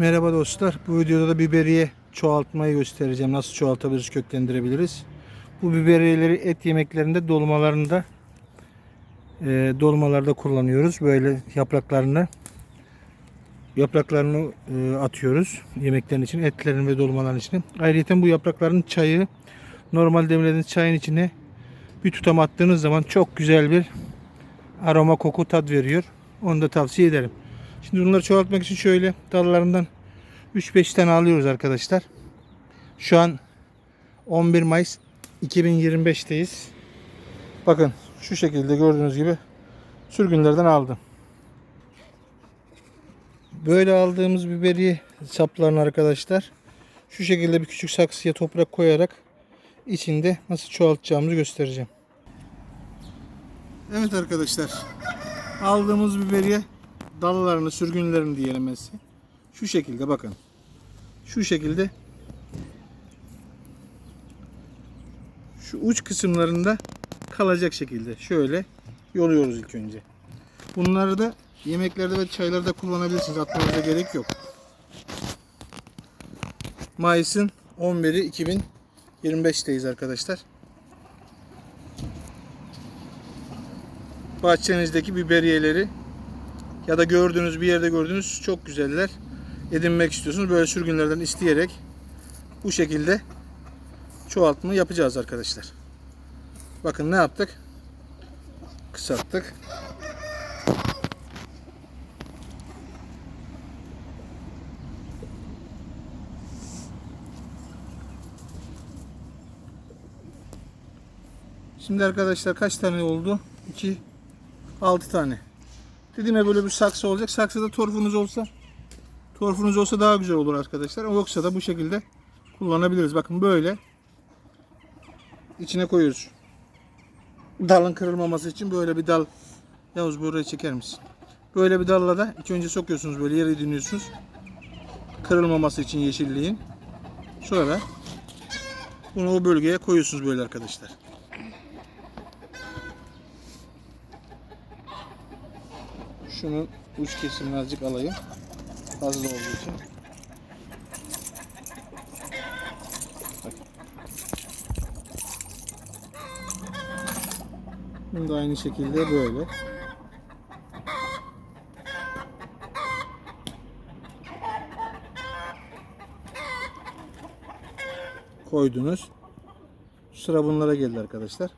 Merhaba dostlar. Bu videoda da biberiye çoğaltmayı göstereceğim. Nasıl çoğaltabiliriz, köklendirebiliriz. Bu biberiyeleri et yemeklerinde, dolmalarında e, dolmalarda kullanıyoruz. Böyle yapraklarını yapraklarını e, atıyoruz yemeklerin için, etlerin ve dolmaların içine. Ayrıca bu yaprakların çayı normal demlediğiniz çayın içine bir tutam attığınız zaman çok güzel bir aroma, koku, tat veriyor. Onu da tavsiye ederim. Şimdi bunları çoğaltmak için şöyle dallarından 3-5 tane alıyoruz arkadaşlar. Şu an 11 Mayıs 2025'teyiz. Bakın şu şekilde gördüğünüz gibi sürgünlerden aldım. Böyle aldığımız biberiye saplarını arkadaşlar şu şekilde bir küçük saksıya toprak koyarak içinde nasıl çoğaltacağımızı göstereceğim. Evet arkadaşlar aldığımız biberiye dallarını, sürgünlerini diyelim mesela. Şu şekilde bakın. Şu şekilde şu uç kısımlarında kalacak şekilde şöyle yoluyoruz ilk önce. Bunları da yemeklerde ve çaylarda kullanabilirsiniz. Atmanıza gerek yok. Mayıs'ın 11'i 2025'teyiz arkadaşlar. Bahçenizdeki biberiyeleri ya da gördüğünüz bir yerde gördüğünüz çok güzeller edinmek istiyorsunuz. Böyle sürgünlerden isteyerek bu şekilde çoğaltma yapacağız arkadaşlar. Bakın ne yaptık? Kısalttık. Şimdi arkadaşlar kaç tane oldu? 2 6 tane. Dedim ya böyle bir saksı olacak. Saksıda torfunuz olsa torfunuz olsa daha güzel olur arkadaşlar. Yoksa da bu şekilde kullanabiliriz. Bakın böyle içine koyuyoruz. Dalın kırılmaması için böyle bir dal Yavuz buraya çeker misin? Böyle bir dalla da ilk önce sokuyorsunuz böyle yere dinliyorsunuz. Kırılmaması için yeşilliğin. Sonra bunu o bölgeye koyuyorsunuz böyle arkadaşlar. Şunun uç kesimini azıcık alayım. Fazla olduğu için. Bak. Bunu da aynı şekilde böyle. Koydunuz. Sıra bunlara geldi arkadaşlar.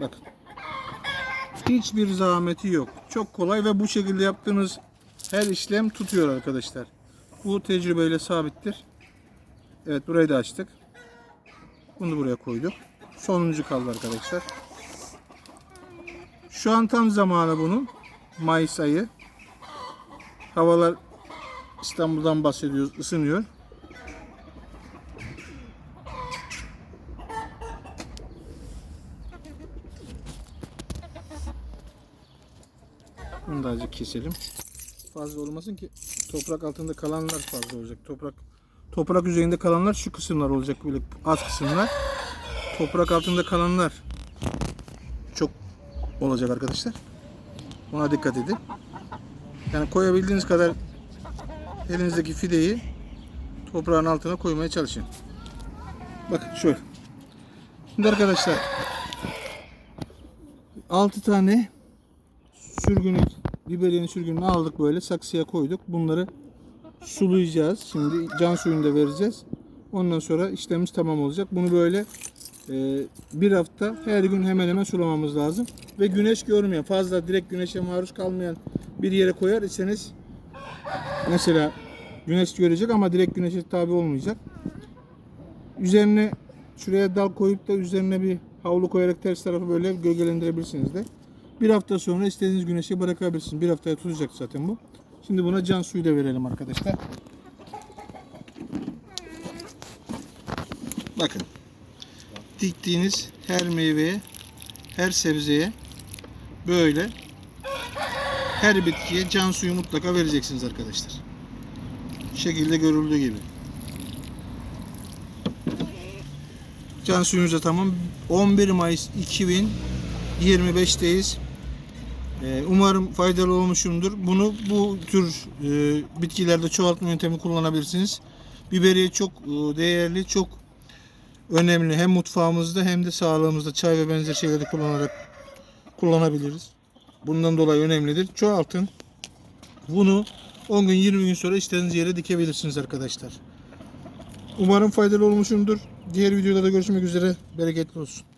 Bakın. Hiçbir zahmeti yok. Çok kolay ve bu şekilde yaptığınız her işlem tutuyor arkadaşlar. Bu tecrübeyle sabittir. Evet burayı da açtık. Bunu buraya koyduk. Sonuncu kaldı arkadaşlar. Şu an tam zamanı bunun. Mayıs ayı. Havalar İstanbul'dan bahsediyoruz. ısınıyor. Bunu da azıcık keselim. Fazla olmasın ki toprak altında kalanlar fazla olacak. Toprak toprak yüzeyinde kalanlar şu kısımlar olacak böyle az kısımlar. Toprak altında kalanlar çok olacak arkadaşlar. Buna dikkat edin. Yani koyabildiğiniz kadar elinizdeki fideyi toprağın altına koymaya çalışın. Bakın şöyle. Şimdi arkadaşlar 6 tane sürgünü, biberiyenin sürgününü aldık böyle saksıya koyduk. Bunları sulayacağız. Şimdi can suyunu da vereceğiz. Ondan sonra işlemimiz tamam olacak. Bunu böyle e, bir hafta her gün hemen hemen sulamamız lazım. Ve güneş görmeyen, fazla direkt güneşe maruz kalmayan bir yere koyar iseniz mesela güneş görecek ama direkt güneşe tabi olmayacak. Üzerine şuraya dal koyup da üzerine bir havlu koyarak ters tarafı böyle gölgelendirebilirsiniz de. Bir hafta sonra istediğiniz güneşe bırakabilirsiniz. Bir haftaya tutacak zaten bu. Şimdi buna can suyu da verelim arkadaşlar. Bakın. Diktiğiniz her meyveye, her sebzeye böyle her bitkiye can suyu mutlaka vereceksiniz arkadaşlar. Şekilde görüldüğü gibi. Can suyumuz da tamam. 11 Mayıs 2025'teyiz. Ee, umarım faydalı olmuşumdur. Bunu bu tür e, bitkilerde çoğaltma yöntemi kullanabilirsiniz. Biberiye çok e, değerli, çok önemli. Hem mutfağımızda hem de sağlığımızda çay ve benzer şeyleri kullanarak kullanabiliriz. Bundan dolayı önemlidir. Çoğaltın. Bunu 10 gün 20 gün sonra istediğiniz yere dikebilirsiniz arkadaşlar. Umarım faydalı olmuşumdur. Diğer videoda da görüşmek üzere. Bereketli olsun.